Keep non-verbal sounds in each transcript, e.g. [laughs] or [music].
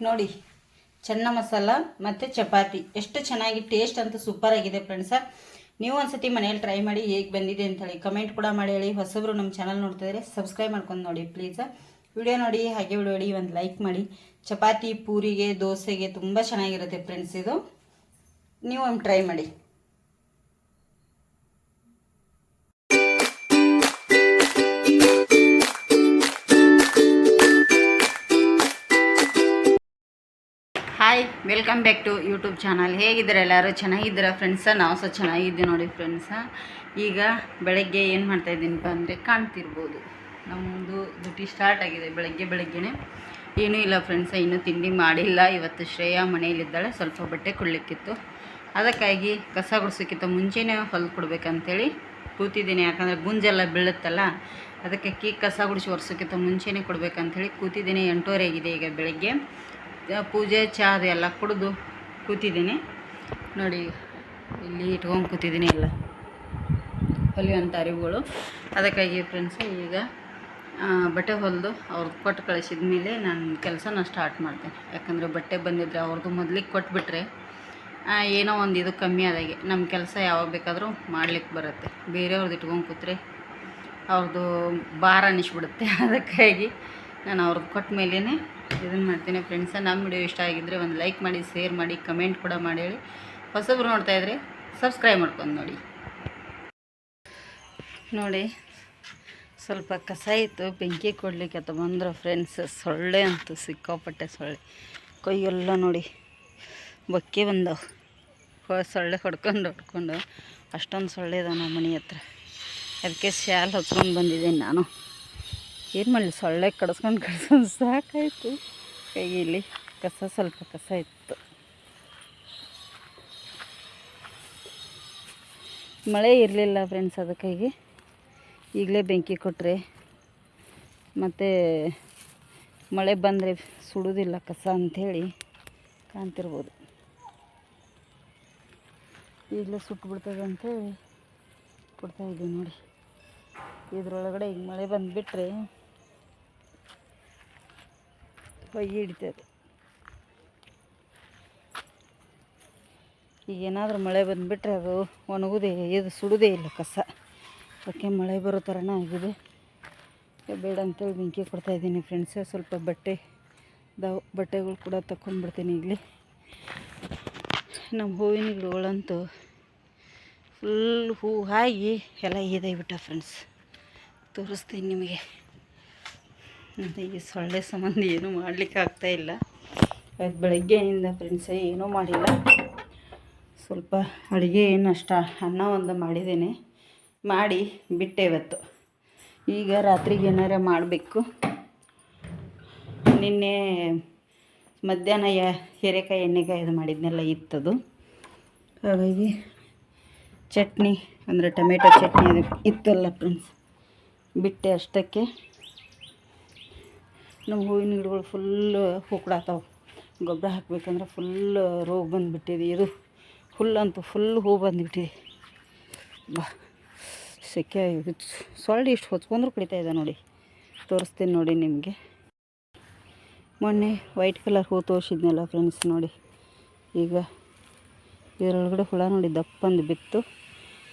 ನೋಡಿ, ಚೆನ್ನ ಮಸಾಲ ಮತ್ತು ಚಪಾತಿ. ಎಷ್ಟು ಚೆನ್ನಾಗಿ ಟೇಸ್ಟ್ ಅಂತ ಸೂಪರ್ ಆಗಿದೆ ಫ್ರೆಂಡ್ಸ ನೀವು ಒಂದ್ಸತಿ ಮನೇಲಿ ಟ್ರೈ ಮಾಡಿ ಹೇಗೆ ಬಂದಿದೆ ಅಂತೇಳಿ ಕಮೆಂಟ್ ಕೂಡ ಮಾಡಿ ಹೇಳಿ. ಹೊಸಬ್ರು ನಮ್ಮ ಚಾನಲ್ ನೋಡ್ತಿದ್ರೆ ಸಬ್ಸ್ಕ್ರೈಬ್ ಮಾಡ್ಕೊಂಡು ನೋಡಿ ಪ್ಲೀಸ್ ವಿಡಿಯೋ ನೋಡಿ, ಹಾಗೆ ವಿಡಿಯೋ ನೋಡಿ ಒಂದು ಲೈಕ್ ಮಾಡಿ. ಚಪಾತಿ, ಪೂರಿಗೆ, ದೋಸೆಗೆ ತುಂಬ ಚೆನ್ನಾಗಿರುತ್ತೆ ಫ್ರೆಂಡ್ಸ್ ಇದು. ನೀವು ಒಂದು ಟ್ರೈ ಮಾಡಿ. Welcome back to YouTube channel ಹೇಗಿದ್ದಾರೆ ಎಲ್ಲರೂ? ಚೆನ್ನಾಗಿದ್ದೀರಾ ಫ್ರೆಂಡ್ಸ ನಾವು ಸಹ ಚೆನ್ನಾಗಿದ್ದೀವಿ ನೋಡಿ ಫ್ರೆಂಡ್ಸ ಈಗ ಬೆಳಗ್ಗೆ ಏನು ಮಾಡ್ತಾ ಇದ್ದೀನಪ್ಪ ಅಂದರೆ ಕಾಣ್ತಿರ್ಬೋದು. ನಮ್ಮದು ಡ್ಯೂಟಿ ಸ್ಟಾರ್ಟ್ ಆಗಿದೆ ಬೆಳಗ್ಗೆ ಬೆಳಗ್ಗೆನೆ. ಏನೂ ಇಲ್ಲ ಫ್ರೆಂಡ್ಸ ಇನ್ನೂ ತಿಂಡಿ ಮಾಡಿಲ್ಲ. ಇವತ್ತು ಶ್ರೇಯಾ ಮನೆಯಲ್ಲಿದ್ದಾಳೆ, ಸ್ವಲ್ಪ ಬಟ್ಟೆ ಕೊಡಲಿಕ್ಕಿತ್ತು. ಅದಕ್ಕಾಗಿ ಕಸ ಗುಡಿಸೋಕ್ಕಿಂತ ಮುಂಚೆನೇ ಹೊಲ್ದು ಕೊಡ್ಬೇಕಂತೇಳಿ ಕೂತಿದ್ದೀನಿ. ಯಾಕಂದರೆ ಗುಂಜೆಲ್ಲ ಬೀಳುತ್ತಲ್ಲ, ಅದಕ್ಕೆ ಕೀ ಕಸ ಗುಡಿಸಿ ಒರೆಸೋಕ್ಕಿಂತ ಮುಂಚೆನೇ ಕೊಡಬೇಕಂಥೇಳಿ ಕೂತಿದ್ದೀನಿ. ಎಂಟೂವರೆ ಆಗಿದೆ ಈಗ ಬೆಳಗ್ಗೆ. ಪೂಜೆ, ಚಾ ಅದು ಎಲ್ಲ ಕುಡಿದು ಕೂತಿದ್ದೀನಿ. ನೋಡಿ, ಇಲ್ಲಿ ಇಟ್ಕೊಂಡು ಕೂತಿದ್ದೀನಿ ಎಲ್ಲ. ಹೊಲಿಯುವಂಥ ಅರಿವುಗಳು. ಅದಕ್ಕಾಗಿ ಫ್ರೆಂಡ್ಸ್ ಈಗ ಬಟ್ಟೆ ಹೊಲಿದು ಅವ್ರದ್ದು ಕೊಟ್ಟು ಕಳಿಸಿದ ಮೇಲೆ ನಾನು ಕೆಲಸನ ಸ್ಟಾರ್ಟ್ ಮಾಡ್ತೇನೆ. ಯಾಕಂದರೆ ಬಟ್ಟೆ ಬಂದಿದ್ದರೆ ಅವ್ರದ್ದು ಮೊದಲಿಗೆ ಕೊಟ್ಬಿಟ್ರೆ ಏನೋ ಒಂದು ಇದು ಕಮ್ಮಿ ಆದಾಗೆ. ನಮ್ಮ ಕೆಲಸ ಯಾವಾಗ ಬೇಕಾದರೂ ಮಾಡ್ಲಿಕ್ಕೆ ಬರುತ್ತೆ. ಬೇರೆಯವ್ರದ್ದು ಇಟ್ಕೊಂಡು ಕೂತ್ರೆ ಅವ್ರದ್ದು ಭಾರ ಅನ್ನಿಸ್ಬಿಡುತ್ತೆ [laughs] ಅದಕ್ಕಾಗಿ ನಾನು ಅವ್ರದ್ದು ಕೊಟ್ಟ ಮೇಲೇ ಇದನ್ನು ಮಾಡ್ತೀನಿ ಫ್ರೆಂಡ್ಸ ನಮ್ಮ ವಿಡಿಯೋ ಇಷ್ಟ ಆಗಿದ್ದರೆ ಒಂದು ಲೈಕ್ ಮಾಡಿ ಶೇರ್ ಮಾಡಿ ಕಮೆಂಟ್ ಕೂಡ ಮಾಡಿ ಹೇಳಿ. ಹೊಸಬ್ರು ನೋಡ್ತಾ ಇದ್ದರೆ ಸಬ್ಸ್ಕ್ರೈಬ್ ಮಾಡ್ಕೊಂಡು ನೋಡಿ. ನೋಡಿ, ಸ್ವಲ್ಪ ಕಸ ಇತ್ತು, ಬೆಂಕಿ ಕೊಡಲಿಕ್ಕೆ ಅಥವಾ ಬಂದರು ಫ್ರೆಂಡ್ಸ್ ಸೊಳ್ಳೆ ಅಂತೂ ಸಿಕ್ಕಾಪಟ್ಟೆ ಸೊಳ್ಳೆ. ಕೊಯ್ಯೆಲ್ಲ ನೋಡಿ, ಬೊಕ್ಕೆ ಬಂದವು. ಸೊಳ್ಳೆ ಹೊಡ್ಕೊಂಡು ಹೊಡ್ಕೊಂಡು, ಅಷ್ಟೊಂದು ಸೊಳ್ಳೆ ಇದಾವೆ ನಮ್ಮ ಮನೆ ಹತ್ರ. ಅದಕ್ಕೆ ಶಾಲ್ ಹೊತ್ಕೊಂಡು ಬಂದಿದ್ದೀನಿ ನಾನು. ಏನು ಮಾಡಲಿ ಸೊಳ್ಳೆ ಕಡಿಸ್ಕೊಂಡು ಕಡಿಸ್ಕೊಂಡು ಸಾಕಾಯಿತು. ಕೈಯಲ್ಲಿ ಕಸ, ಸ್ವಲ್ಪ ಕಸ ಇತ್ತು. ಮಳೆ ಇರಲಿಲ್ಲ ಫ್ರೆಂಡ್ಸ್ ಅದಕ್ಕಾಗಿ ಈಗಲೇ ಬೆಂಕಿ ಕೊಟ್ಟರೆ ಮತ್ತು ಮಳೆ ಬಂದರೆ ಸುಡೋದಿಲ್ಲ ಕಸ ಅಂಥೇಳಿ ಕಾಣ್ತಿರ್ಬೋದು. ಈಗಲೇ ಸುಟ್ಟು ಕೊಡ್ತಾ ನೋಡಿ. ಇದರೊಳಗಡೆ ಈಗ ಮಳೆ ಬಂದುಬಿಟ್ರೆ ಹೊಯ್ಗೆ ಹಿಡಿತದೆ ಈಗ ಏನಾದರೂ ಮಳೆ ಬಂದುಬಿಟ್ರೆ ಅದು ಒಣಗುದೇ, ಇದು ಸುಡುವುದೇ ಇಲ್ಲ ಕಸ. ಅದಕ್ಕೆ ಮಳೆ ಬರೋ ಥರನೇ ಆಗಿದೆ. ಬೇಡ ಅಂತೇಳಿ ಬೆಂಕಿ ಕೊಡ್ತಾಯಿದ್ದೀನಿ ಫ್ರೆಂಡ್ಸ್ ಸ್ವಲ್ಪ ಬಟ್ಟೆ, ದಾವ್, ಬಟ್ಟೆಗಳು ಕೂಡ ತಗೊಂಡ್ಬಿಡ್ತೀನಿ ಇಲ್ಲಿ. ನಮ್ಮ ಹೂವಿನ ಗಿಡಗಳಂತೂ ಫುಲ್ ಹೂ ಹಾಕಿ ಎಲ್ಲ ಇದಾಗ್ಬಿಟ್ಟ ಫ್ರೆಂಡ್ಸ್ ತೋರಿಸ್ತೀನಿ ನಿಮಗೆ. ಈ ಸೊಳ್ಳೆ ಸಂಬಂಧ ಏನೂ ಮಾಡಲಿಕ್ಕೆ ಆಗ್ತಾಯಿಲ್ಲ ಇವತ್ತು ಬೆಳಗ್ಗೆಯಿಂದ ಫ್ರೆಂಡ್ಸ್ ಏನೂ ಮಾಡಿಲ್ಲ. ಸ್ವಲ್ಪ ಅಡುಗೆ ಏನು ಅಷ್ಟ ಅನ್ನ ಒಂದು ಮಾಡಿದ್ದೇನೆ. ಮಾಡಿ ಬಿಟ್ಟೆ ಇವತ್ತು. ಈಗ ರಾತ್ರಿಗೆ ಏನಾರ ಮಾಡಬೇಕು. ನಿನ್ನೆ ಮಧ್ಯಾಹ್ನ ಯ, ಹೀರೆಕಾಯಿ, ಎಣ್ಣೆಕಾಯಿ ಇದು ಮಾಡಿದ್ನೆಲ್ಲ ಇತ್ತದು. ಹಾಗಾಗಿ ಚಟ್ನಿ ಅಂದರೆ ಟೊಮೆಟೊ ಚಟ್ನಿ ಅದು ಇತ್ತಲ್ಲ ಫ್ರೆಂಡ್ಸ್ ಬಿಟ್ಟೆ ಅಷ್ಟಕ್ಕೆ. ನಮ್ಮ ಹೂವಿನ ಗಿಡಗಳು ಫುಲ್ಲು ಹೂಕೊಡತ್ತಾವ ಗೊಬ್ಬರ ಹಾಕಬೇಕಂದ್ರೆ ಫುಲ್ ರೋಗ ಬಂದುಬಿಟ್ಟಿದೆ. ಇದು ಹುಲ್ಲಂತೂ ಫುಲ್ ಹೂ ಬಂದುಬಿಟ್ಟಿದೆ. ಬಾ, ಸೆಕೆ ಸೊಳ್ಳೆ ಇಷ್ಟು ಹೊಚ್ಕೊಂಡ್ರು ಕುಡಿತಾ ಇದೆ ನೋಡಿ. ತೋರಿಸ್ತೀನಿ ನೋಡಿ ನಿಮಗೆ. ಮೊನ್ನೆ ವೈಟ್ ಕಲರ್ ಹೂ ತೋರಿಸಿದ್ನಲ್ಲ ಫ್ರೆಂಡ್ಸ್ ನೋಡಿ. ಈಗ ಇದರೊಳಗಡೆ ಹುಳ ನೋಡಿ ದಪ್ಪಂದು ಬಿತ್ತು.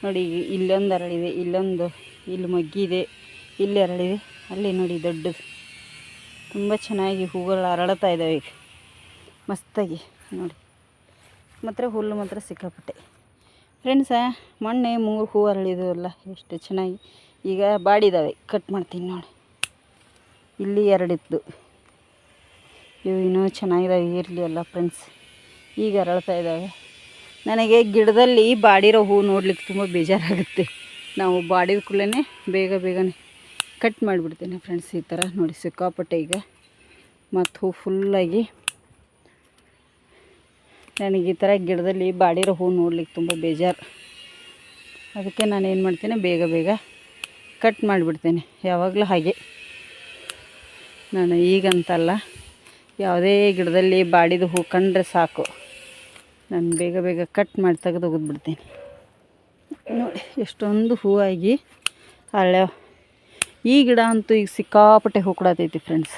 ನೋಡಿ, ಇಲ್ಲೊಂದು ಅರಳಿದೆ, ಇಲ್ಲೊಂದು, ಇಲ್ಲಿ ಮಗ್ಗಿದೆ, ಇಲ್ಲಿ ಅರಳಿದೆ. ಅಲ್ಲಿ ನೋಡಿ ದೊಡ್ಡದು. ತುಂಬ ಚೆನ್ನಾಗಿ ಹೂಗಳು ಅರಳತಾ ಇದ್ದಾವೆ ಈಗ. ಮಸ್ತಾಗಿ, ನೋಡಿ. ಮಾತ್ರ ಹುಲ್ಲು ಮಾತ್ರ ಸಿಕ್ಕಾಪಟ್ಟೆ. ಫ್ರೆಂಡ್ಸ ಮೊನ್ನೆ ಮೂರು ಹೂ ಅರಳಿದವಲ್ಲ ಎಷ್ಟು ಚೆನ್ನಾಗಿ. ಈಗ ಬಾಡಿದಾವೆ ಕಟ್ ಮಾಡ್ತೀನಿ ನೋಡಿ. ಇಲ್ಲಿ ಎರಡಿತ್ತು ಇವು ಇನ್ನೂ ಚೆನ್ನಾಗಿದ್ದಾವೆ ಇರಲಿ ಅಲ್ಲ ಫ್ರೆಂಡ್ಸ್ ಈಗ ಅರಳ್ತಾ ಇದ್ದಾವೆ ನನಗೆ ಗಿಡದಲ್ಲಿ ಬಾಡಿರೋ ಹೂ ನೋಡ್ಲಿಕ್ಕೆ ತುಂಬ ಬೇಜಾರಾಗುತ್ತೆ. ನಾವು ಬಾಡಿದ ಕೂಡಲೇ ಬೇಗ ಬೇಗನೆ ಕಟ್ ಮಾಡಿಬಿಡ್ತೀನಿ ಫ್ರೆಂಡ್ಸ್ ಈ ಥರ ನೋಡಿ ಸಿಕ್ಕಾಪಟ್ಟೆ ಈಗ. ಮತ್ತು ಹೂ ಫುಲ್ಲಾಗಿ ನನಗೆ ಈ ಥರ ಗಿಡದಲ್ಲಿ ಬಾಡಿರೋ ಹೂ ನೋಡ್ಲಿಕ್ಕೆ ತುಂಬ ಬೇಜಾರು. ಅದಕ್ಕೆ ನಾನು ಏನು ಮಾಡ್ತೀನಿ, ಬೇಗ ಬೇಗ ಕಟ್ ಮಾಡಿಬಿಡ್ತೀನಿ, ಯಾವಾಗಲೂ ಹಾಗೆ. ನಾನು ಈಗಂತಲ್ಲ, ಯಾವುದೇ ಗಿಡದಲ್ಲಿ ಬಾಡಿದ ಹೂ ಕಂಡ್ರೆ ಸಾಕು. ನಾನು ಬೇಗ ಬೇಗ ಕಟ್ ಮಾಡಿ ತೆಗೆದು ಒಗೆದ್ಬಿಡ್ತೀನಿ ನೋಡಿ, ಎಷ್ಟೊಂದು ಹೂವಾಗಿ ಹಳ್ಳೆ ಈ ಗಿಡ ಅಂತೂ ಈಗ ಸಿಕ್ಕಾಪಟ್ಟೆ ಹೂ ಕೊಡತೈತಿ ಫ್ರೆಂಡ್ಸ್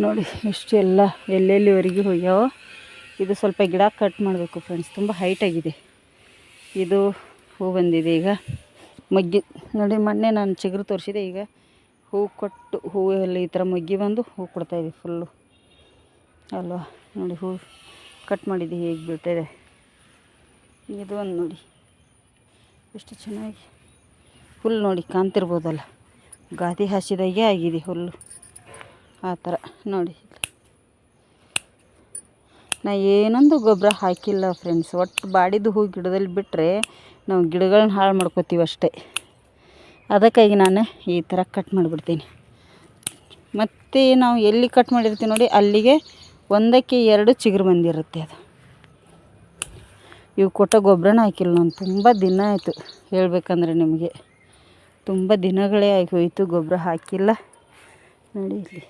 ನೋಡಿ ಎಷ್ಟು ಎಲ್ಲ ಎಲ್ಲೆಲ್ಲಿವರೆಗೆ ಹೋಗ್ಯಾವ. ಇದು ಸ್ವಲ್ಪ ಗಿಡ ಕಟ್ ಮಾಡಬೇಕು ಫ್ರೆಂಡ್ಸ್ ತುಂಬ ಹೈಟಾಗಿದೆ ಇದು ಹೂ ಬಂದಿದೆ ಈಗ. ಮಗ್ಗಿ, ನೋಡಿ ಮೊನ್ನೆ ನಾನು ಚಿಗುರು ತೋರಿಸಿದೆ ಈಗ. ಹೂ ಕೊಟ್ಟು ಹೂವೆಲ್ಲ ಈ ಥರ ಮಗ್ಗಿ ಬಂದು ಹೂ ಕೊಡ್ತಾಯಿದೆ ಫುಲ್ಲು ಅಲ್ವಾ? ನೋಡಿ, ಹೂ ಕಟ್ ಮಾಡಿದ್ದೆ ಹೇಗೆ ಬೀಳ್ತಾಯಿದೆ ಇದು ಒಂದು ನೋಡಿ. ಎಷ್ಟು ಚೆನ್ನಾಗಿ ಹುಲ್ಲು ನೋಡಿ ಕಾಣ್ತಿರ್ಬೋದಲ್ಲ. ಗಾದಿ ಹಾಸಿದಾಗೆ ಆಗಿದೆ ಹುಲ್ಲು. ಆ ಥರ ನೋಡಿ. ನಾ ಏನೊಂದು ಗೊಬ್ಬರ ಹಾಕಿಲ್ಲ ಫ್ರೆಂಡ್ಸ್ ಒಟ್ಟು ಬಾಡಿದ್ದು ಹೂ ಗಿಡದಲ್ಲಿ ಬಿಟ್ಟರೆ ನಾವು ಗಿಡಗಳನ್ನ ಹಾಳು ಮಾಡ್ಕೋತೀವಿ ಅಷ್ಟೇ. ಅದಕ್ಕಾಗಿ ನಾನು ಈ ಥರ ಕಟ್ ಮಾಡಿಬಿಡ್ತೀನಿ. ಮತ್ತು ನಾವು ಎಲ್ಲಿ ಕಟ್ ಮಾಡಿರ್ತೀವಿ ನೋಡಿ, ಅಲ್ಲಿಗೆ ಒಂದಕ್ಕೆ ಎರಡು ಚಿಗುರು ಬಂದಿರುತ್ತೆ ಅದು. ಇವು ಕೊಟ್ಟ ಗೊಬ್ಬರನ ಹಾಕಿಲ್ಲ ನಾನು. ತುಂಬ ದಿನ ಆಯಿತು ಹೇಳಬೇಕಂದ್ರೆ ನಿಮಗೆ. ತುಂಬ ದಿನಗಳೇ ಹೋಯಿತು ಗೊಬ್ಬರ ಹಾಕಿಲ್ಲ. ನೋಡಿ ಇಲ್ಲಿ.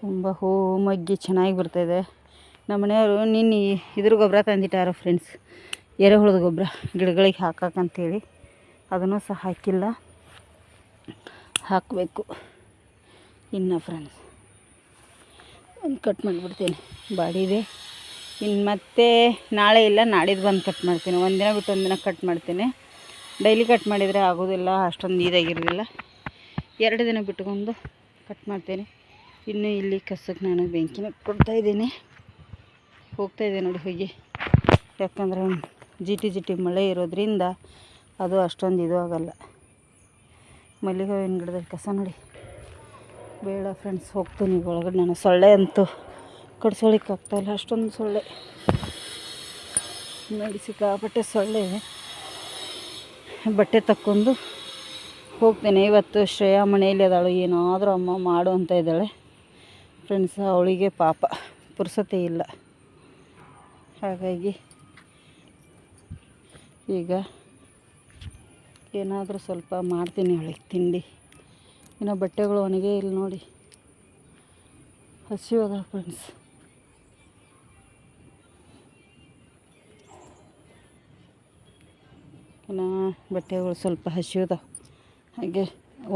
ತುಂಬ ಹೂ ಮಗ್ಗಿ ಚೆನ್ನಾಗಿ ಬರ್ತಾಯಿದೆ ನಮ್ಮ ಮನೆಯವರು ನಿನ್ನೆ ಇದ್ರ ಗೊಬ್ಬರ ತಂದಿಟ್ಟಾರ ಫ್ರೆಂಡ್ಸ್ ಎರೆಹುಳದ ಗೊಬ್ಬರ, ಗಿಡಗಳಿಗೆ ಹಾಕಕ್ಕಂತೇಳಿ ಅದನ್ನು ಸಹ ಹಾಕಿಲ್ಲ. ಹಾಕಬೇಕು. ಇನ್ನು ಫ್ರೆಂಡ್ಸ್ ಒಂದು ಕಟ್ ಮಾಡಿಬಿಡ್ತೀನಿ. ಬಾಡಿದೆ ಇನ್ನು ಮತ್ತೆ ನಾಳೆ ಇಲ್ಲ, ನಾಡಿದ್ದು ಬಂದು ಕಟ್ ಮಾಡ್ತೀನಿ. ಒಂದಿನ ಬಿಟ್ಟು ಒಂದಿನ ಕಟ್ ಮಾಡ್ತೀನಿ. ಡೈಲಿ ಕಟ್ ಮಾಡಿದರೆ ಆಗೋದಿಲ್ಲ, ಅಷ್ಟೊಂದು ಇದಾಗಿರೋದಿಲ್ಲ ಎರಡು ದಿನ ಬಿಟ್ಕೊಂಡು ಕಟ್ ಮಾಡ್ತೀನಿ. ಇನ್ನು ಇಲ್ಲಿ ಕಸಕ್ಕೆ ನಾನು ಬೆಂಕಿನ ಕೊಡ್ತಾಯಿದ್ದೀನಿ ಹೋಗ್ತಾಯಿದ್ದೆ ನೋಡಿ ಹೋಗಿ ಯಾಕಂದರೆ ಜಿಟಿ ಜಿಟಿ ಮಳೆ ಇರೋದ್ರಿಂದ ಅದು ಅಷ್ಟೊಂದು ಇದು ಆಗಲ್ಲ. ಮಲ್ಲಿಗೆ ಹೂವಿನ ಗಿಡದಲ್ಲಿ ಕಸ ನೋಡಿ. ಬೇಡ ಫ್ರೆಂಡ್ಸ್ ಹೋಗ್ತೀನಿ ಒಳಗಡೆ ನಾನು. ಸೊಳ್ಳೆ ಅಂತೂ ಕಡ್ಸೋಳಿಕ್ಕೆ ಆಗ್ತಾಯಿಲ್ಲ ಅಷ್ಟೊಂದು ಸೊಳ್ಳೆ. ನೋಡಿ ಸಿಕ್ಕಾಪಟ್ಟೆ ಸೊಳ್ಳೆ. ಬಟ್ಟೆ ತಕ್ಕೊಂಡು ಹೋಗ್ತೇನೆ. ಇವತ್ತು ಶ್ರೇಯಾ ಮನೆಯಲ್ಲಿ ಅದಾಳು. ಏನಾದರೂ ಅಮ್ಮ ಮಾಡು ಅಂತ ಇದ್ದಾಳೆ. ಫ್ರೆಂಡ್ಸ್ ಅವಳಿಗೆ ಪಾಪ. ಪುರ್ಸತಿ ಇಲ್ಲ. ಹಾಗಾಗಿ ಈಗ ಏನಾದರೂ ಸ್ವಲ್ಪ ಮಾಡ್ತೀನಿ ಅವಳಿಗೆ ತಿಂಡಿ. ಇನ್ನು ಬಟ್ಟೆಗಳು ಒಣಗೇ ಇಲ್ಲಿ ನೋಡಿ. ಹಸಿವು ಅದ ಫ್ರೆಂಡ್ಸ್ ಇನ್ನು ಬಟ್ಟೆಗಳು ಸ್ವಲ್ಪ ಹಸಿವು ಹಾಗೆ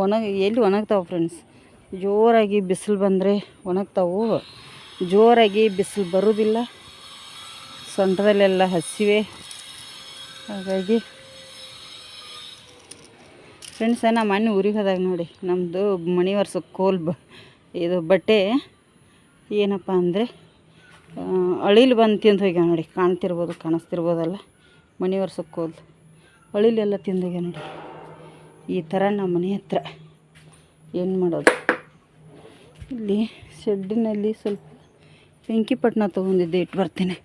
ಒಣಗ, ಎಲ್ಲಿ ಒಣಗ್ತಾವೆ ಫ್ರೆಂಡ್ಸ್ ಜೋರಾಗಿ ಬಿಸಿಲು ಬಂದರೆ ಒಣಗ್ತಾವು. ಜೋರಾಗಿ ಬಿಸಿಲು ಬರೋದಿಲ್ಲ. ಸೊಂಟದಲ್ಲೆಲ್ಲ ಹಸಿವೆ. ಹಾಗಾಗಿ ಫ್ರೆಂಡ್ಸ್ ನಾ ಮೊನ್ನೆ ಊರಿಗೆ ಹೋದಾಗ ನೋಡಿ ನಮ್ಮದು ಮಣಿ ವರ್ಷ ಕೋಲ್ ಬ, ಇದು ಬಟ್ಟೆ ಏನಪ್ಪ ಅಂದರೆ ಅಳಿಲಿ ಬಂದು ತಿಂದು ಹೋಗ್ಯಾವ ನೋಡಿ, ಕಾಣ್ತಿರ್ಬೋದು, ಕಾಣಿಸ್ತಿರ್ಬೋದಲ್ಲ ಮಣಿ ವರ್ಷಕ್ಕೆ ಕೋಲ್. ಅಳಿಲೆಲ್ಲ ತಿಂದು ಹೋಗ್ಯಾವ ನೋಡಿ. ಈ ಥರ ನಮ್ಮ ಮನೆ ಹತ್ರ ಏನು ಮಾಡೋದು? ಇಲ್ಲಿ ಶೆಡ್ಡಿನಲ್ಲಿ ಸ್ವಲ್ಪ ಬೆಂಕಿಪಟ್ಟಣ ತೊಗೊಂಡಿದ್ದೆ ಇಟ್ಟು ಬರ್ತೀನಿ.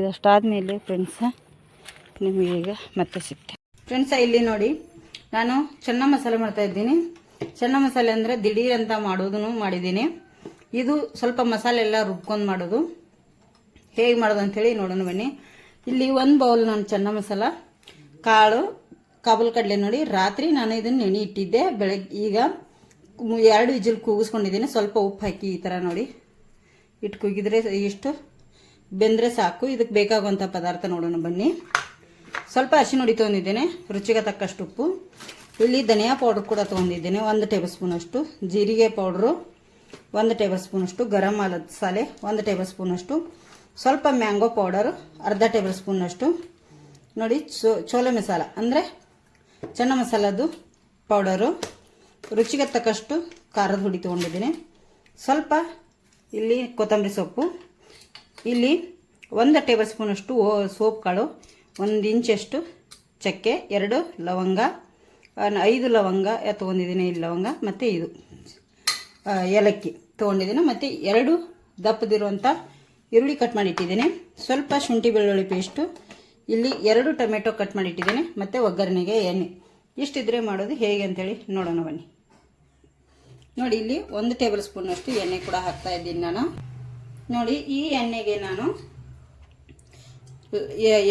ಇದಷ್ಟಾದಮೇಲೆ ಫ್ರೆಂಡ್ಸ ನಿಮಗೀಗ ಮತ್ತೆ ಸಿಗ್ತೆ. ಫ್ರೆಂಡ್ಸ ಇಲ್ಲಿ ನೋಡಿ, ನಾನು ಚೆನ್ನ ಮಸಾಲೆ ಮಾಡ್ತಾ ಇದ್ದೀನಿ. ಚೆನ್ನ ಮಸಾಲೆ ಅಂದರೆ ದಿಢೀರ್ ಅಂತ ಮಾಡೋದನ್ನು ಮಾಡಿದ್ದೀನಿ. ಇದು ಸ್ವಲ್ಪ ಮಸಾಲೆ ಎಲ್ಲ ರುಬ್ಕೊಂಡು ಮಾಡೋದು. ಹೇಗೆ ಮಾಡೋದು ಅಂಥೇಳಿ ನೋಡೋಣ ಬನ್ನಿ. ಇಲ್ಲಿ ಒಂದು ಬೌಲ್ ನಾನು ಚೆನ್ನ ಮಸಾಲ, ಕಾಳು ಕಾಬೂಲ್ ಕಡಲೆ ನೋಡಿ. ರಾತ್ರಿ ನಾನು ಇದನ್ನು ನೆನೆ ಇಟ್ಟಿದ್ದೆ. ಬೆಳಗ್ಗೆ ಈಗ ಎರಡು ವಿಜಿಲ್ ಕೂಗಿಸ್ಕೊಂಡಿದ್ದೀನಿ. ಸ್ವಲ್ಪ ಉಪ್ಪು ಹಾಕಿ ಈ ಥರ ನೋಡಿ. ಇಟ್ಟು ಕುಗಿದ್ರೆ ಇಷ್ಟು ಬೆಂದರೆ ಸಾಕು. ಇದಕ್ಕೆ ಬೇಕಾಗುವಂಥ ಪದಾರ್ಥ ನೋಡೋಣ ಬನ್ನಿ. ಸ್ವಲ್ಪ ಹಸಿ ನುಡಿ ತೊಗೊಂಡಿದ್ದೇನೆ, ರುಚಿಗೆ ತಕ್ಕಷ್ಟು ಉಪ್ಪು. ಇಲ್ಲಿ ಧನಿಯಾ ಪೌಡ್ರ್ ಕೂಡ ತೊಗೊಂಡಿದ್ದೇನೆ, ಒಂದು ಟೇಬಲ್ ಸ್ಪೂನಷ್ಟು ಜೀರಿಗೆ ಪೌಡ್ರು ಒಂದು ಟೇಬಲ್ ಸ್ಪೂನಷ್ಟು ಗರಂ ಸಾಲೆ, ಒಂದು ಟೇಬಲ್ ಸ್ಪೂನಷ್ಟು ಸ್ವಲ್ಪ ಮ್ಯಾಂಗೋ ಪೌಡರ್ ಅರ್ಧ ಟೇಬಲ್ ಸ್ಪೂನಷ್ಟು ನೋಡಿ ಚೋಲೆ ಮಸಾಲ, ಅಂದರೆ ಚೆನ್ನ ಮಸಾಲದ್ದು ಪೌಡರು ರುಚಿಗೆ ತಕ್ಕಷ್ಟು ಖಾರದ ಹುಡಿ ತೊಗೊಂಡಿದ್ದೀನಿ. ಸ್ವಲ್ಪ ಇಲ್ಲಿ ಕೊತ್ತಂಬರಿ ಸೊಪ್ಪು. ಇಲ್ಲಿ ಒಂದು ಟೇಬಲ್ ಸ್ಪೂನಷ್ಟು ಸೋಪ್ಗಳು ಒಂದು ಇಂಚಷ್ಟು ಚಕ್ಕೆ, ಎರಡು ಲವಂಗ ಐದು ಲವಂಗ ತೊಗೊಂಡಿದ್ದೀನಿ ಐದು ಲವಂಗ, ಮತ್ತು ಇದು ಏಲಕ್ಕಿ ತೊಗೊಂಡಿದ್ದೀನಿ. ಮತ್ತು ಎರಡು ದಪ್ಪದಿರುವಂಥ ಈರುಳ್ಳಿ ಕಟ್ ಮಾಡಿ ಇಟ್ಟಿದ್ದೀನಿ ಸ್ವಲ್ಪ ಶುಂಠಿ ಬೆಳ್ಳುಳ್ಳಿ ಪೇಸ್ಟು ಇಲ್ಲಿ ಎರಡು ಟೊಮೆಟೊ ಕಟ್ ಮಾಡಿ ಇಟ್ಟಿದ್ದೀನಿ ಮತ್ತು ಒಗ್ಗರಣೆಗೆ ಎಣ್ಣೆ. ಇಷ್ಟಿದ್ರೆ ಮಾಡೋದು ಹೇಗೆ ಅಂತೇಳಿ ನೋಡೋಣ ಬನ್ನಿ. ನೋಡಿ, ಇಲ್ಲಿ ಒಂದು ಟೇಬಲ್ ಸ್ಪೂನಷ್ಟು ಎಣ್ಣೆ ಕೂಡ ಹಾಕ್ತಾ ಇದ್ದೀನಿ ನಾನು. ನೋಡಿ, ಈ ಎಣ್ಣೆಗೆ ನಾನು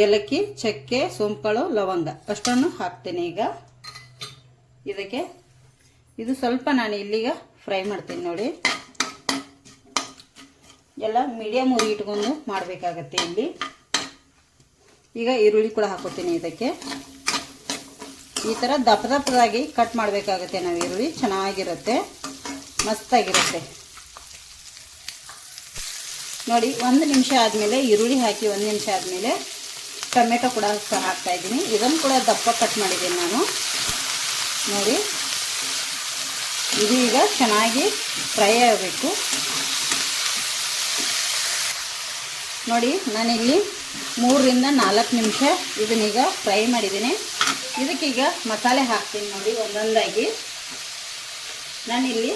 ಏಲಕ್ಕಿ, ಚಕ್ಕೆ ಸೋಂಪಳು ಲವಂಗ. ಅಷ್ಟನ್ನು ಹಾಕ್ತೇನೆ ಈಗ. ಇದಕ್ಕೆ, ಇದು ಸ್ವಲ್ಪ ನಾನು ಇಲ್ಲಿಗ ಫ್ರೈ ಮಾಡ್ತೀನಿ ನೋಡಿ. ಎಲ್ಲ ಮೀಡಿಯಮ್ ಉರಿ ಇಟ್ಕೊಂಡು ಮಾಡಬೇಕಾಗತ್ತೆ ಇಲ್ಲಿ. ಈಗ ಈರುಳ್ಳಿ ಕೂಡ ಹಾಕೋತೀನಿ ಇದಕ್ಕೆ. ಈ ಥರ ದಪ್ಪ ದಪ್ಪದಾಗಿ ಕಟ್ ಮಾಡಬೇಕಾಗುತ್ತೆ ನಾವು ಈರುಳ್ಳಿ. ಚೆನ್ನಾಗಿರುತ್ತೆ. ಮಸ್ತಾಗಿರುತ್ತೆ. ನೋಡಿ, ಒಂದು ನಿಮಿಷ ಆದಮೇಲೆ, ಈರುಳ್ಳಿ ಹಾಕಿ ಒಂದು ನಿಮಿಷ ಆದಮೇಲೆ ಟೊಮೆಟೊ ಕೂಡ ಹಾಕ್ತಾ ಇದ್ದೀನಿ. ಇದನ್ನು ಕೂಡ ದಪ್ಪ ಕಟ್ ಮಾಡಿದ್ದೀನಿ ನಾನು. ನೋಡಿ, ಇದು ಈಗ ಚೆನ್ನಾಗಿ ಫ್ರೈ ಆಗಬೇಕು. ನೋಡಿ, ನಾನಿಲ್ಲಿ ಮೂರರಿಂದ ನಾಲ್ಕು ನಿಮಿಷ ಇದನ್ನೀಗ ಫ್ರೈ ಮಾಡಿದ್ದೀನಿ. ಇದಕ್ಕೀಗ ಮಸಾಲೆ ಹಾಕ್ತೀನಿ ನೋಡಿ ಒಂದೊಂದಾಗಿ. ನಾನಿಲ್ಲಿ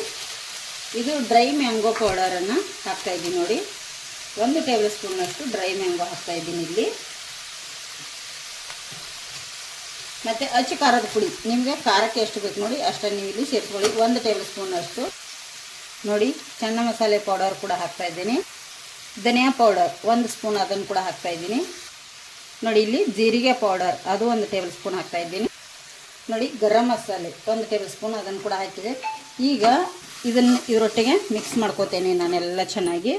ಇದು ಡ್ರೈ ಮ್ಯಾಂಗೋ ಪೌಡರನ್ನು ಹಾಕ್ತಾಯಿದ್ದೀನಿ ನೋಡಿ. ಒಂದು ಟೇಬಲ್ ಸ್ಪೂನಷ್ಟು ಡ್ರೈ ಮ್ಯಾಂಗೋ ಹಾಕ್ತಾಯಿದ್ದೀನಿ ಇಲ್ಲಿ. ಮತ್ತು ಅಚ್ಚು ಖಾರದ ಪುಡಿ. ನಿಮಗೆ ಖಾರಕ್ಕೆ ಎಷ್ಟು ಬೇಕು ನೋಡಿ, ಅಷ್ಟನ್ನು ನೀವು ಇಲ್ಲಿ ಸೇರಿಸ್ಕೊಳ್ಳಿ. ಒಂದು ಟೇಬಲ್ ಸ್ಪೂನಷ್ಟು. ನೋಡಿ, ಚೆನ್ನ ಮಸಾಲೆ ಪೌಡರ್ ಕೂಡ ಹಾಕ್ತಾ ಇದ್ದೀನಿ. ಧನಿಯಾ ಪೌಡರ್ ಒಂದು ಸ್ಪೂನ್ ಅದನ್ನು ಕೂಡ ಹಾಕ್ತಾ ಇದ್ದೀನಿ. ನೋಡಿ, ಇಲ್ಲಿ ಜೀರಿಗೆ ಪೌಡರ್ ಅದು ಒಂದು ಟೇಬಲ್ ಸ್ಪೂನ್ ಹಾಕ್ತಾ ಇದ್ದೀನಿ. ನೋಡಿ, ಗರಂ ಮಸಾಲೆ, ಒಂದು ಟೇಬಲ್ ಸ್ಪೂನ್ ಅದನ್ನು ಕೂಡ ಹಾಕಿದೆ. ಈಗ ಇದನ್ನು ಇದರೊಟ್ಟಿಗೆ ಮಿಕ್ಸ್ ಮಾಡ್ಕೋತೇನೆ ನಾನೆಲ್ಲ ಚೆನ್ನಾಗಿ.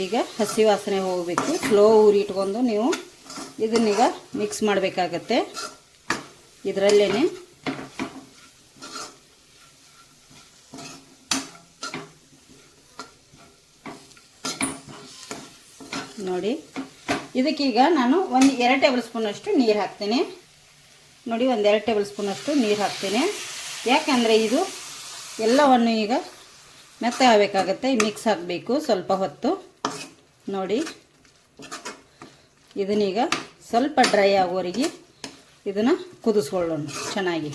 ಈಗ ಹಸಿ ವಾಸನೆ ಹೋಗಬೇಕು. ಸ್ಲೋ ಉರಿ ಇಟ್ಕೊಂಡು ನೀವು ಇದನ್ನೀಗ ಮಿಕ್ಸ್ ಮಾಡಬೇಕಾಗತ್ತೆ. ಇದರಲ್ಲೇ ನೋಡಿ. ಇದಕ್ಕೀಗ ನಾನು ಒಂದು ಎರಡು ಟೇಬಲ್ ಸ್ಪೂನಷ್ಟು ನೀರು ಹಾಕ್ತೀನಿ. ನೋಡಿ, ಒಂದು ಎರಡು ಟೇಬಲ್ ಸ್ಪೂನಷ್ಟು ನೀರು ಹಾಕ್ತೀನಿ. ಯಾಕಂದರೆ ಇದು ಎಲ್ಲವನ್ನು ಈಗ ಮೆತ್ತ ಆಗಬೇಕಾಗತ್ತೆ ಮಿಕ್ಸ್ ಹಾಕಬೇಕು ಸ್ವಲ್ಪ ಹೊತ್ತು. ನೋಡಿ. ಇದನ್ನೀಗ ಸ್ವಲ್ಪ ಡ್ರೈ ಆಗೋವರೆಗೆ ಇದನ್ನು ಕುದಿಸ್ಕೊಳ್ಳೋಣ ಚೆನ್ನಾಗಿ.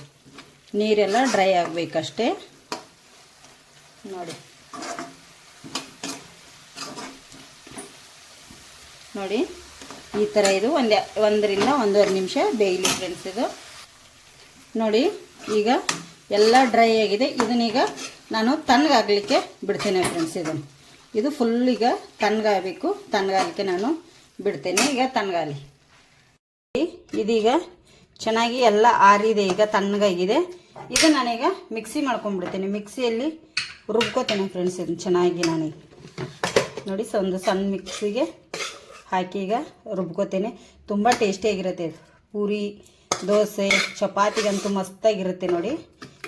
ನೀರೆಲ್ಲ ಡ್ರೈ ಆಗಬೇಕಷ್ಟೇ. ನೋಡಿ. ನೋಡಿ, ಈ ಥರ ಇದು ಒಂದು ಒಂದರಿಂದ ಒಂದೂವರೆ ನಿಮಿಷ ಬೇಯಲಿ ಫ್ರೆಂಡ್ಸ್ ಇದು. ನೋಡಿ, ಈಗ ಎಲ್ಲ ಡ್ರೈ ಆಗಿದೆ. ಇದನ್ನೀಗ ನಾನು ತಣ್ಣಗಾಗಲಿಕ್ಕೆ ಬಿಡ್ತೇನೆ ಫ್ರೆಂಡ್ಸ್ ಇದನ್ನು ಇದು ಫುಲ್ ಈಗ ತಣ್ಣಗಾಗಬೇಕು ತಣ್ಣಗಾಗಲಿಕ್ಕೆ ನಾನು ಬಿಡ್ತೇನೆ. ಈಗ ತಣ್ಣಗಾಲಿ ಇದೀಗ ಚೆನ್ನಾಗಿ ಎಲ್ಲ ಆರಿದೆ. ಈಗ ತಣ್ಣಗಾಗಿದೆ. ಇದು ನಾನೀಗ ಮಿಕ್ಸಿ ಮಾಡ್ಕೊಂಡ್ಬಿಡ್ತೇನೆ. ಮಿಕ್ಸಿಯಲ್ಲಿ ರುಬ್ಕೋತೇನೆ ಫ್ರೆಂಡ್ಸ್ ಇದನ್ನು ಚೆನ್ನಾಗಿ ನಾನೀಗ. ನೋಡಿ, ಸ ಒಂದು ಸಣ್ಣ ಮಿಕ್ಸಿಗೆ ಹಾಕಿ ಈಗ ರುಬ್ಕೋತೇನೆ. ತುಂಬ ಟೇಸ್ಟಿಯಾಗಿರುತ್ತೆ ಇದು. ಪೂರಿ, ದೋಸೆ, ಚಪಾತಿಗಂತೂ ಮಸ್ತಾಗಿರುತ್ತೆ ನೋಡಿ.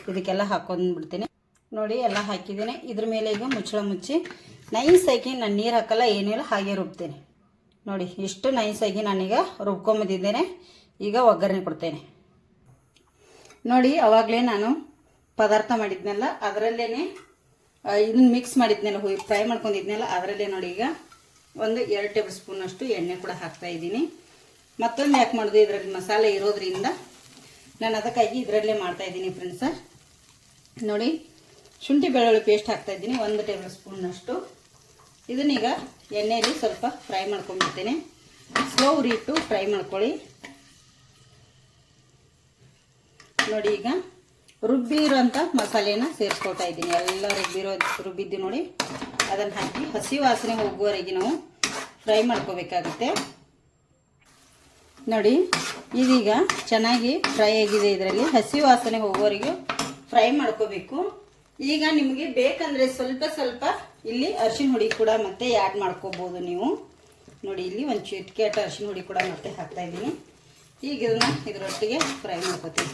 ಇದಕ್ಕೆಲ್ಲ ಹಾಕೊಂಡ್ಬಿಡ್ತೀನಿ. ನೋಡಿ, ಎಲ್ಲ ಹಾಕಿದ್ದೀನಿ. ಇದ್ರ ಮೇಲೆ ಈಗ ಮುಚ್ಚಳ ಮುಚ್ಚಿ ನೈಸಾಗಿ ನಾನು ನೀರು ಹಾಕಲ್ಲ, ಏನಿಲ್ಲ, ಹಾಗೆ ರುಬ್ತೇನೆ. ನೋಡಿ, ಎಷ್ಟು ನೈಸಾಗಿ ನಾನೀಗ ರುಬ್ಕೊಂಬಂದಿದ್ದೇನೆ. ಈಗ ಒಗ್ಗರಣೆ ಕೊಡ್ತೇನೆ. ನೋಡಿ, ಅವಾಗಲೇ ನಾನು ಪದಾರ್ಥ ಮಾಡಿದ್ನಲ್ಲ ಅದರಲ್ಲೇ ಇದನ್ನ ಮಿಕ್ಸ್ ಮಾಡಿದ್ನಲ್ಲ ಹೋಗಿ ಫ್ರೈ ಮಾಡ್ಕೊಂಡಿದ್ನಲ್ಲ, ಅದರಲ್ಲೇ ನೋಡಿ ಈಗ ಒಂದು ಎರಡು ಟೇಬಲ್ ಸ್ಪೂನಷ್ಟು ಎಣ್ಣೆ ಕೂಡ ಹಾಕ್ತಾ ಇದ್ದೀನಿ. ಮತ್ತೊಂದು ಯಾಕೆ ಮಾಡೋದು, ಇದರಲ್ಲಿ ಮಸಾಲೆ ಇರೋದ್ರಿಂದ ನಾನು ಅದಕ್ಕಾಗಿ ಇದರಲ್ಲೇ ಮಾಡ್ತಾ ಇದ್ದೀನಿ ಫ್ರೆಂಡ್ಸ ನೋಡಿ, ಶುಂಠಿ ಬೆಳ್ಳುಳ್ಳಿ ಪೇಸ್ಟ್ ಹಾಕ್ತಾ ಇದ್ದೀನಿ, ಒಂದು ಟೇಬಲ್ ಸ್ಪೂನ್ನಷ್ಟು ಇದನ್ನೀಗ ಎಣ್ಣೆಯಲ್ಲಿ ಸ್ವಲ್ಪ ಫ್ರೈ ಮಾಡ್ಕೊಂಡ್ಬಿಡ್ತೇನೆ. ಸ್ಲೋ ಉರಿಟ್ಟು ಫ್ರೈ ಮಾಡ್ಕೊಳ್ಳಿ. ನೋಡಿ ಈಗ ರುಬ್ಬಿರೋಂಥ ಮಸಾಲೆನ ಸೇರಿಸ್ಕೊಳ್ತಾ ಇದ್ದೀನಿ. ಎಲ್ಲ ರುಬ್ಬಿರೋ ರುಬ್ಬಿದ್ದು ನೋಡಿ. ಅದನ್ನು ಹಾಕಿ ಹಸಿ ವಾಸನೆ ಹೋಗುವವರೆಗೆ ನಾವು ಫ್ರೈ ಮಾಡ್ಕೋಬೇಕಾಗುತ್ತೆ. ನೋಡಿ, ಇದೀಗ ಚೆನ್ನಾಗಿ ಫ್ರೈ ಆಗಿದೆ ಇದರಲ್ಲಿ. ಹಸಿ ವಾಸನೆ ಹೋಗುವವರೆಗೂ ಫ್ರೈ ಮಾಡ್ಕೋಬೇಕು. ಈಗ ನಿಮಗೆ ಬೇಕಂದರೆ ಸ್ವಲ್ಪ ಸ್ವಲ್ಪ ಇಲ್ಲಿ ಅರಿಶಿನ ಹುಡಿ ಕೂಡ ಮತ್ತೆ ಆ್ಯಡ್ ಮಾಡ್ಕೋಬೋದು ನೀವು. ನೋಡಿ, ಇಲ್ಲಿ ಒಂದು ಚಿಟ್ಕೆಟ್ ಅರಿಶಿನ ಹುಡಿ ಕೂಡ ಮತ್ತೆ ಹಾಕ್ತಾ ಇದ್ದೀನಿ. ಈಗ ಇದನ್ನ ಇದರೊಟ್ಟಿಗೆ ಫ್ರೈ ಮಾಡ್ಕೋತೀನಿ.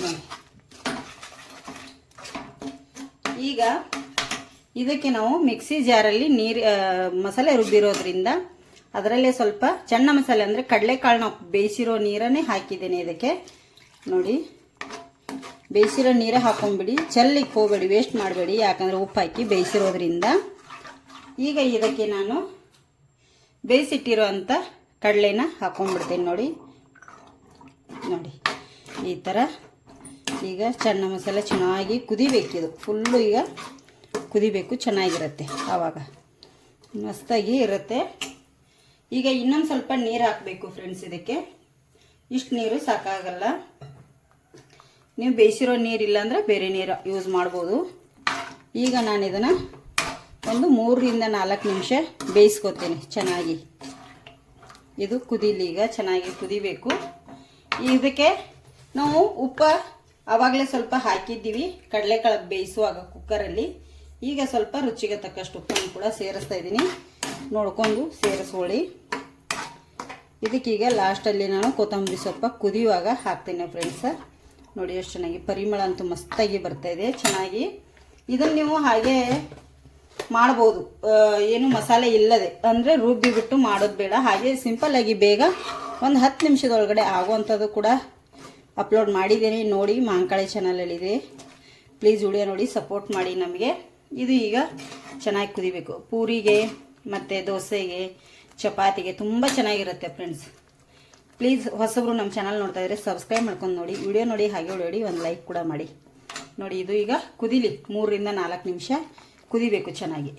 ನೋಡಿ. ಈಗ ಇದಕ್ಕೆ ನಾವು ಮಿಕ್ಸಿ ಜಾರಲ್ಲಿ ನೀರು ಮಸಾಲೆ ರುಬ್ಬಿರೋದ್ರಿಂದ ಅದರಲ್ಲೇ ಸ್ವಲ್ಪ ಚೆನ್ನ ಮಸಾಲೆ ಅಂದರೆ ಕಡಲೆಕಾಳು ನಾವು ಬೇಯಿಸಿರೋ ನೀರನ್ನೇ ಹಾಕಿದ್ದೇನೆ ಇದಕ್ಕೆ. ನೋಡಿ. ಬೇಯಿಸಿರೋ ನೀರೇ ಹಾಕೊಂಡ್ಬಿಡಿ. ಚೆಲ್ಲಿಗೆ ಹೋಗಬೇಡಿ ವೇಸ್ಟ್ ಮಾಡಬೇಡಿ. ಯಾಕಂದರೆ ಉಪ್ಪು ಹಾಕಿ ಬೇಯಿಸಿರೋದ್ರಿಂದ. ಈಗ ಇದಕ್ಕೆ ನಾನು ಬೇಯಿಸಿಟ್ಟಿರೋ ಅಂಥ ಕಡಲೆನ ಹಾಕೊಂಡ್ಬಿಡ್ತೀನಿ ನೋಡಿ. ನೋಡಿ, ಈ ಥರ ಈಗ ಚೆನ್ನ ಮಸಾಲೆ ಚೆನ್ನಾಗಿ ಕುದಿಬೇಕಿದು ಫುಲ್ಲು ಈಗ ಕುದಿಬೇಕು, ಚೆನ್ನಾಗಿರುತ್ತೆ ಆವಾಗ. ಮಸ್ತಾಗಿ ಇರುತ್ತೆ. ಈಗ ಇನ್ನೊಂದು ಸ್ವಲ್ಪ ನೀರು ಹಾಕಬೇಕು ಫ್ರೆಂಡ್ಸ್ ಇದಕ್ಕೆ. ಇಷ್ಟು ನೀರು ಸಾಕಾಗಲ್ಲ. ನೀವು ಬೇಯಿಸಿರೋ ನೀರಿಲ್ಲ ಅಂದರೆ ಬೇರೆ ನೀರು ಯೂಸ್ ಮಾಡ್ಬೋದು. ಈಗ ನಾನು ಇದನ್ನು ಒಂದು ಮೂರರಿಂದ ನಾಲ್ಕು ನಿಮಿಷ ಬೇಯಿಸ್ಕೊತೀನಿ ಚೆನ್ನಾಗಿ. ಇದು ಕುದೀಲಿ ಈಗ ಚೆನ್ನಾಗಿ ಕುದಿಬೇಕು. ಇದಕ್ಕೆ ನಾವು ಉಪ್ಪ ಆವಾಗಲೇ ಸ್ವಲ್ಪ ಹಾಕಿದ್ದೀವಿ. ಕಡಲೆಕಾಳು ಬೇಯಿಸುವಾಗ ಕುಕ್ಕರಲ್ಲಿ ಈಗ ಸ್ವಲ್ಪ ರುಚಿಗೆ ತಕ್ಕಷ್ಟು ಉಪ್ಪನ್ನು ಕೂಡ ಸೇರಿಸ್ತಾ ಇದ್ದೀನಿ. ನೋಡ್ಕೊಂಡು ಸೇರಿಸ್ಕೊಳ್ಳಿ. ಇದಕ್ಕೀಗ ಲಾಸ್ಟಲ್ಲಿ ನಾನು ಕೊತ್ತಂಬರಿ ಸೊಪ್ಪ ಕುದಿಯುವಾಗ ಹಾಕ್ತೀನಿ ಫ್ರೆಂಡ್ಸ ನೋಡಿ ಎಷ್ಟು ಚೆನ್ನಾಗಿ ಪರಿಮಳ ಅಂತೂ ಮಸ್ತಾಗಿ ಇದೆ, ಚೆನ್ನಾಗಿ. ಇದನ್ನು ನೀವು ಹಾಗೆ ಮಾಡ್ಬೋದು. ಏನು ಮಸಾಲೆ ಇಲ್ಲದೆ. ಅಂದರೆ ರುಬ್ಬಿ ಬಿಟ್ಟು ಮಾಡೋದು ಬೇಡ. ಹಾಗೆ ಸಿಂಪಲ್ಲಾಗಿ ಬೇಗ ಒಂದು ಹತ್ತು ನಿಮಿಷದೊಳಗಡೆ ಆಗುವಂಥದ್ದು ಕೂಡ ಅಪ್ಲೋಡ್ ಮಾಡಿದ್ದೀನಿ. ನೋಡಿ, ಮಾಂಕಾಳಿ ಚಾನಲಲ್ಲಿದೆ ಪ್ಲೀಸ್ ವಿಡಿಯೋ ನೋಡಿ ಸಪೋರ್ಟ್ ಮಾಡಿ ನಮಗೆ. ಇದು ಈಗ ಚೆನ್ನಾಗಿ ಕುದಿಬೇಕು. ಪೂರಿಗೆ ಮತ್ತು ದೋಸೆಗೆ, ಚಪಾತಿಗೆ ತುಂಬ ಚೆನ್ನಾಗಿರುತ್ತೆ ಫ್ರೆಂಡ್ಸ್ ಪ್ಲೀಸ್ ಹೊಸಬ್ರು ನಮ್ಮ ಚಾನಲ್ ನೋಡ್ತಾ ಇದ್ರೆ ಸಬ್ಸ್ಕ್ರೈಬ್ ಮಾಡ್ಕೊಂಡು ನೋಡಿ. ವಿಡಿಯೋ ನೋಡಿ, ಹಾಗೆ ನೋಡಿ ಒಂದು ಲೈಕ್ ಕೂಡ ಮಾಡಿ. ನೋಡಿ, ಇದು ಈಗ ಕುದಿಲಿ. ಮೂರರಿಂದ ನಾಲ್ಕು ನಿಮಿಷ ಕುದಿಬೇಕು ಚೆನ್ನಾಗಿ.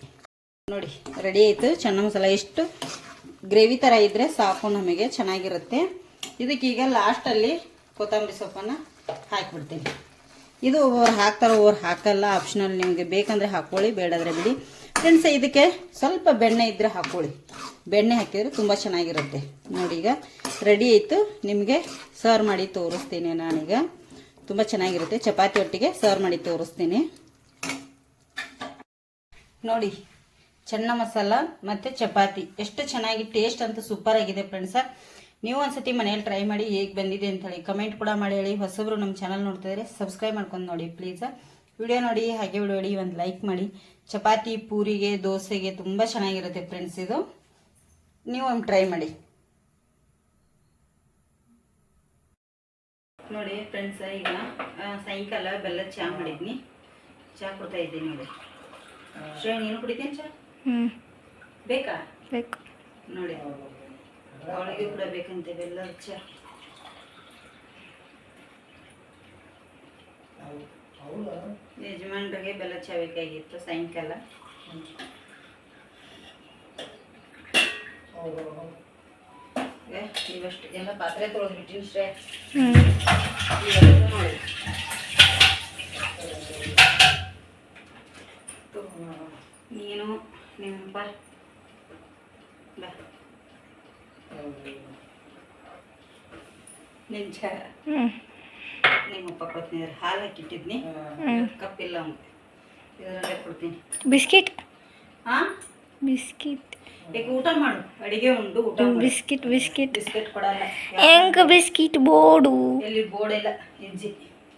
ನೋಡಿ ರೆಡಿ ಆಯಿತು. ಚೆನ್ನ ಮಸಾಲ ಎಷ್ಟು ಗ್ರೇವಿ ಥರ ಇದ್ದರೆ ಸಾಕು ನಮಗೆ, ಚೆನ್ನಾಗಿರುತ್ತೆ. ಇದಕ್ಕೀಗ ಲಾಸ್ಟಲ್ಲಿ ಕೊತ್ತಂಬರಿ ಸೊಪ್ಪನ್ನು ಹಾಕಿಬಿಡ್ತೀನಿ. ಇದು ಒಬ್ಬರು ಹಾಕ್ತಾರೋ ಒಬ್ಬರು ಹಾಕಲ್ಲ ಆಪ್ಷನಲ್ ನಿಮಗೆ ಬೇಕಂದರೆ ಹಾಕ್ಕೊಳ್ಳಿ ಬೇಡಾದರೆ ಬಿಡಿ. ಫ್ರೆಂಡ್ಸ್, ಇದಕ್ಕೆ ಸ್ವಲ್ಪ ಬೆಣ್ಣೆ ಇದ್ದರೆ ಹಾಕ್ಕೊಳ್ಳಿ ಬೆಣ್ಣೆ ಹಾಕಿದರೆ ತುಂಬ ಚೆನ್ನಾಗಿರುತ್ತೆ. ನೋಡಿ ಈಗ ರೆಡಿ ಆಯಿತು. ನಿಮಗೆ ಸರ್ವ್ ಮಾಡಿ ತೋರಿಸ್ತೀನಿ ನಾನೀಗ. ತುಂಬ ಚೆನ್ನಾಗಿರುತ್ತೆ. ಚಪಾತಿ ಒಟ್ಟಿಗೆ ಸರ್ವ್ ಮಾಡಿ ತೋರಿಸ್ತೀನಿ. ನೋಡಿ, ಚೆನ್ನ ಮಸಾಲ ಮತ್ತು ಚಪಾತಿ. ಎಷ್ಟು ಚೆನ್ನಾಗಿ ಟೇಸ್ಟ್ ಅಂತ ಸೂಪರ್ ಆಗಿದೆ ಫ್ರೆಂಡ್ಸ. ನೀವು ಒಂದ್ಸತಿ ಮನೇಲಿ ಟ್ರೈ ಮಾಡಿ ಹೇಗೆ ಬಂದಿದೆ ಅಂತ ಹೇಳಿ ಕಮೆಂಟ್ ಕೂಡ ಮಾಡಿ ಹೇಳಿ. ಹೊಸಬ್ರು ನಮ್ಮ ಚಾನಲ್ ನೋಡ್ತಿದ್ರೆ ಸಬ್ಸ್ಕ್ರೈಬ್ ಮಾಡ್ಕೊಂಡು ನೋಡಿ ಪ್ಲೀಸ್ ವಿಡಿಯೋ ನೋಡಿ, ಹಾಗೆ ವಿಡಿಯೋ ಒಂದು ಲೈಕ್ ಮಾಡಿ. ಚಪಾತಿ ಪೂರಿಗೆ ದೋಸೆಗೆ ತುಂಬ ಚೆನ್ನಾಗಿರುತ್ತೆ ಫ್ರೆಂಡ್ಸ್ ಇದು. ನೀವು ಒಂದು ಟ್ರೈ ಮಾಡಿ. ನೋಡಿ ಫ್ರೆಂಡ್ಸ್ ಈಗ ಸಾಯಂಕಾಲ ಬೆಲ್ಲ ಚಹಾ ಮಾಡಿದ್ನಿ. ಚಹಾ ಕೊಡ್ತಾ ಇದ್ದೀನಿ ನೋಡಿ. ಶ್ರೇಣಿ ನೀನು ಕುಡಿತೀನಿ ಚಹಾ ಹ್ಞೂ ಬೇಕಾ? ಬೇಕು. ನೋಡಿ ಅವಳಿಗೆ ಕೂಡ ಬೇಕಂತೆ ಬೆಲ್ಲದ ಚಹಾ ಯಜಮಾನ್ರಿಗೆ ಬೆಲ್ಲ ಚಹಾ ಬೇಕಾಗಿತ್ತು ಸಾಯಂಕಾಲ ಈಗ ಇವಷ್ಟು ಎಲ್ಲ ಪಾತ್ರೆ ತೊಳೆದ್ಬಿಟ್ಟಿನಿ ಶ್ರೇ ಹ್ಞೂ ಇವೆಲ್ಲ ನೋಡಿ ನೀನು ನಿಮ್ಮಪ್ಪ ಬಾ ನಿನ್ನ ಚಹಾ ಹ್ಞೂ ನಿಮ್ಮಪ್ಪ ಕೊಡ್ತೀನಿ. ಹಾಲು ಹಾಕಿಟ್ಟಿದ್ನಿ. ಕಪ್ಪಿಲ್ಲ ಅವ್ನು ಇದರಲ್ಲೇ ಕೊಡ್ತೀನಿ. ಬಿಸ್ಕಿಟ್? ಹಾಂ? ಬಿಸ್ಕಿಟ್. ಈಗ ಊಟ ಮಾಡು. ಅಡಿಗೆ ಉಂಡು ಊಟ ಬಿಸ್ಕಿಟ್ ಬಿಸ್ಕಿಟ್. ಬಿಸ್ಕೆಟ್ ಕೊಡಲ್ಲ. ಹೆಂಗೆ ಬಿಸ್ಕಿಟ್ ಬೋರ್ಡು ಎಲ್ಲಿ ಬೋರ್ಡ್ ಇಲ್ಲ ಹೆಜ್ಜೆ